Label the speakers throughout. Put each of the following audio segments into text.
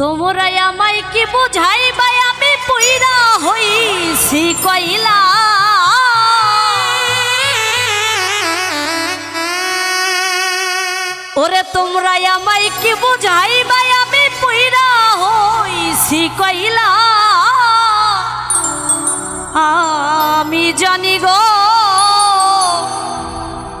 Speaker 1: তোমরা আমায় কি বুঝাইবা? আমি পুইরা হইছি, কইলা। ওরে তোমরা আমায় কি বুঝাইবা? আমি পুইরা হইছি, কইলা। আমি জানি গো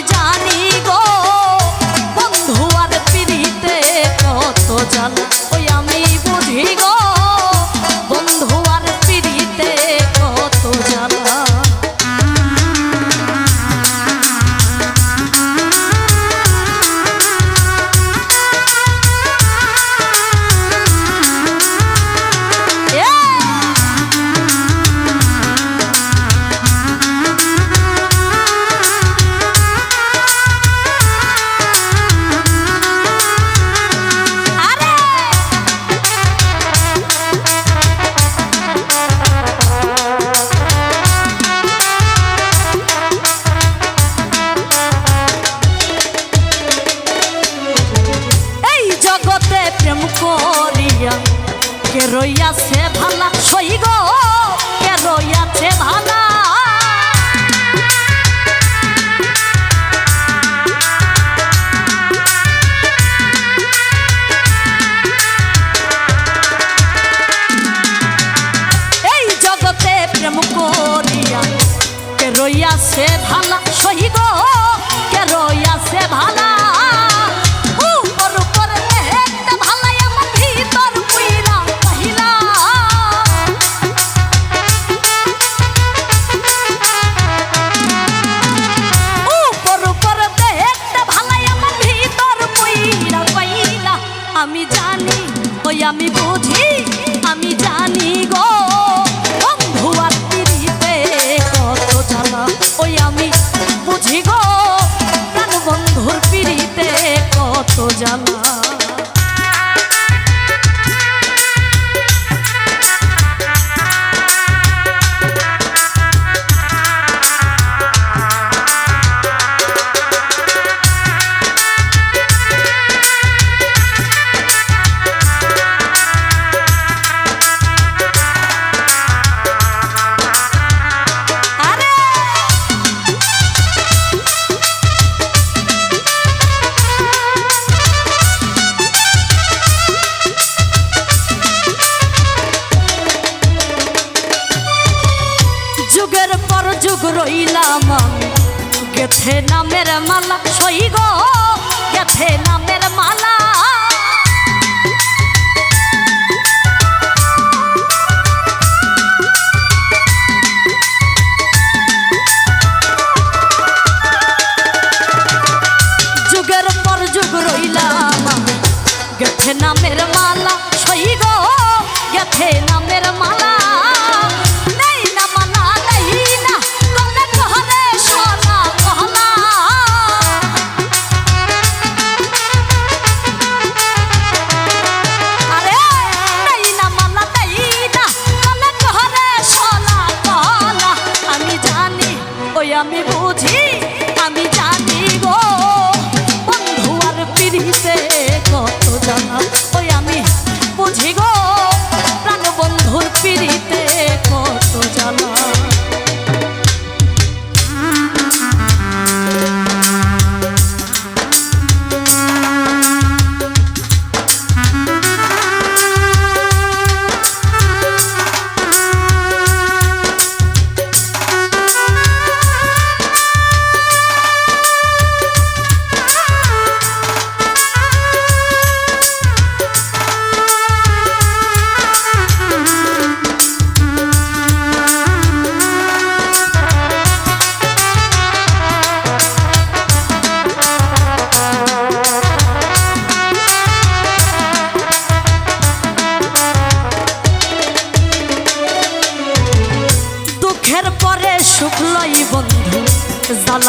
Speaker 1: जानी রইয়াছে ভালা সই গো কে রইয়াছে ভালা? আমি জানি ওই আমি বুঝি যুগ রইলাম। গেথে নামের মালা সই গো গেথে নামের মালা।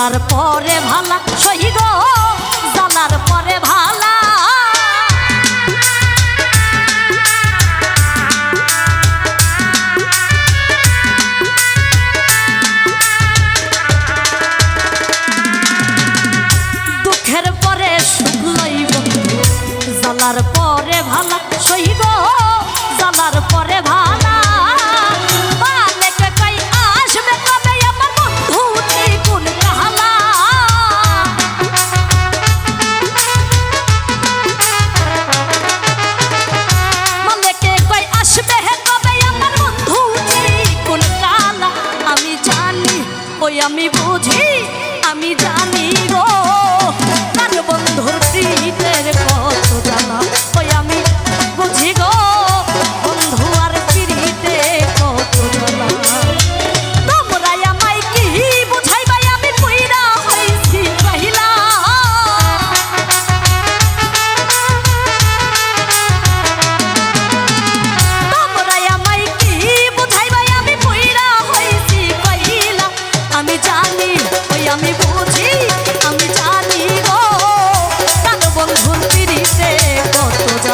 Speaker 1: জ্বালার পরে ভালা সহিগ জ্বালার পরে ভালা। দুঃখের পরে সুখ লইব জ্বালার পরে ওই আমি বুঝি আমি জানি গো কার বন্ধুর প্রীতে